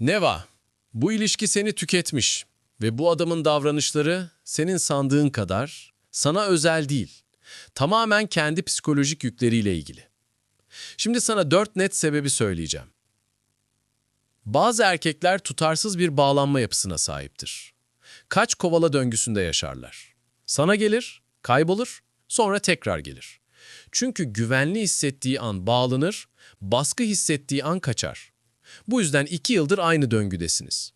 Neva, bu ilişki seni tüketmiş ve bu adamın davranışları senin sandığın kadar sana özel değil. Tamamen kendi psikolojik yükleriyle ilgili. Şimdi sana dört net sebebi söyleyeceğim. Bazı erkekler tutarsız bir bağlanma yapısına sahiptir. Kaç kovala döngüsünde yaşarlar. Sana gelir, kaybolur, sonra tekrar gelir. Çünkü güvenli hissettiği an bağlanır, baskı hissettiği an kaçar. Bu yüzden iki yıldır aynı döngüdesiniz.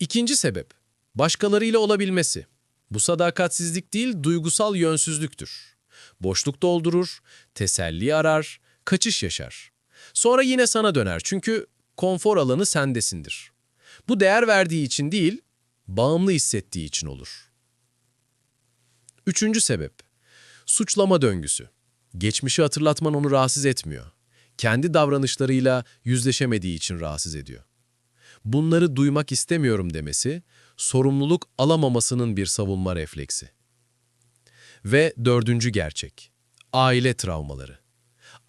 İkinci sebep, başkalarıyla olabilmesi. Bu sadakatsizlik değil, duygusal yönsüzlüktür. Boşluk doldurur, teselli arar, kaçış yaşar. Sonra yine sana döner çünkü konfor alanı sendesindir. Bu değer verdiği için değil, bağımlı hissettiği için olur. Üçüncü sebep, suçlama döngüsü. Geçmişi hatırlatman onu rahatsız etmiyor. Kendi davranışlarıyla yüzleşemediği için rahatsız ediyor. Bunları duymak istemiyorum demesi, sorumluluk alamamasının bir savunma refleksi. Ve dördüncü gerçek, aile travmaları.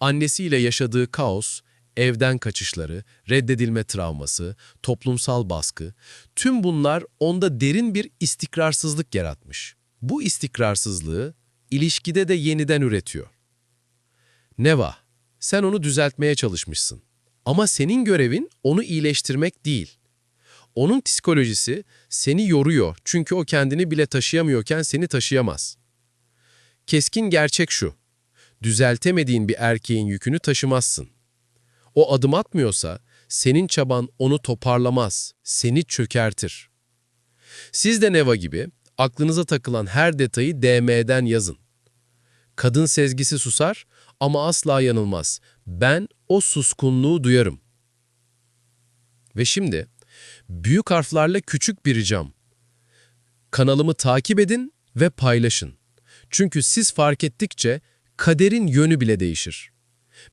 Annesiyle yaşadığı kaos, evden kaçışları, reddedilme travması, toplumsal baskı, tüm bunlar onda derin bir istikrarsızlık yaratmış. Bu istikrarsızlığı ilişkide de yeniden üretiyor. Neva, sen onu düzeltmeye çalışmışsın. Ama senin görevin onu iyileştirmek değil. Onun psikolojisi seni yoruyor çünkü o kendini bile taşıyamıyorken seni taşıyamaz. Keskin gerçek şu, düzeltemediğin bir erkeğin yükünü taşımazsın. O adım atmıyorsa senin çaban onu toparlamaz, seni çökertir. Siz de Neva gibi aklınıza takılan her detayı DM'den yazın. Kadın sezgisi susar ama asla yanılmaz. Ben o suskunluğu duyarım. Ve şimdi büyük harflerle küçük bir ricam. Kanalımı takip edin ve paylaşın. Çünkü siz fark ettikçe kaderin yönü bile değişir.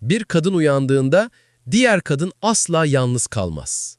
Bir kadın uyandığında diğer kadın asla yalnız kalmaz.